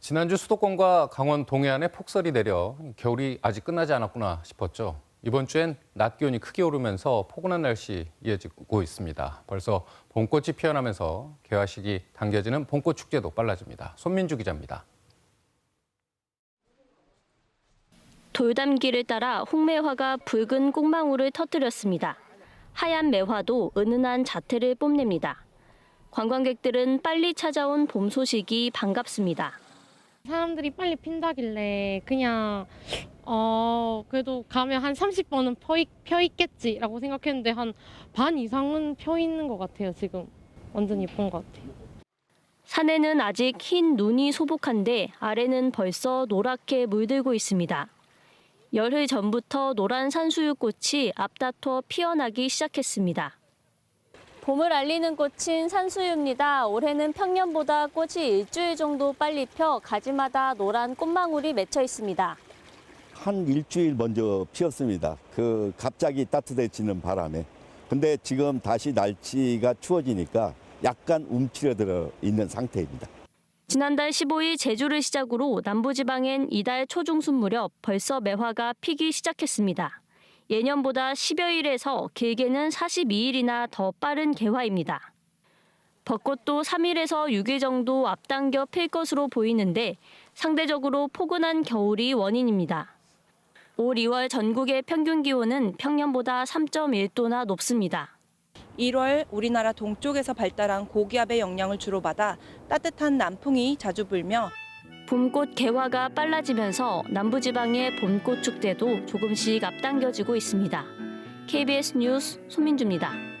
지난주 수도권과 강원 동해안에 폭설이 내려 겨울이 아직 끝나지 않았구나 싶었죠. 이번 주엔 낮 기온이 크게 오르면서 포근한 날씨 이어지고 있습니다. 벌써 봄꽃이 피어나면서 개화식이 당겨지는 봄꽃 축제도 빨라집니다. 손민주 기자입니다. 돌담길을 따라 홍매화가 붉은 꽃망울을 터뜨렸습니다. 하얀 매화도 은은한 자태를 뽐냅니다. 관광객들은 빨리 찾아온 봄 소식이 반갑습니다. 사람들이 빨리 핀다길래 그냥 어 그래도 가면 한 30번은 펴, 있, 펴 있겠지라고 생각했는데 한 반 이상은 펴 있는 것 같아요 지금 완전 예쁜 것 같아요. 산에는 아직 흰 눈이 소복한데 아래는 벌써 노랗게 물들고 있습니다. 열흘 전부터 노란 산수유꽃이 앞다퉈 피어나기 시작했습니다. 봄을 알리는 꽃인 산수유입니다. 올해는 평년보다 꽃이 일주일 정도 빨리 펴 가지마다 노란 꽃망울이 맺혀 있습니다. 한 일주일 먼저 피었습니다. 그 갑자기 따뜻해지는 바람에. 근데 지금 다시 날씨가 추워지니까 약간 움츠려들어 있는 상태입니다. 지난달 15일 제주를 시작으로 남부지방엔 이달 초중순 무렵 벌써 매화가 피기 시작했습니다. 예년보다 10여일에서 길게는 42일이나 더 빠른 개화입니다. 벚꽃도 3일에서 6일 정도 앞당겨 필 것으로 보이는데 상대적으로 포근한 겨울이 원인입니다. 올 2월 전국의 평균 기온은 평년보다 3.1도나 높습니다. 1월 우리나라 동쪽에서 발달한 고기압의 영향을 주로 받아 따뜻한 남풍이 자주 불며 봄꽃 개화가 빨라지면서 남부지방의 봄꽃 축제도 조금씩 앞당겨지고 있습니다. KBS 뉴스 손민주입니다.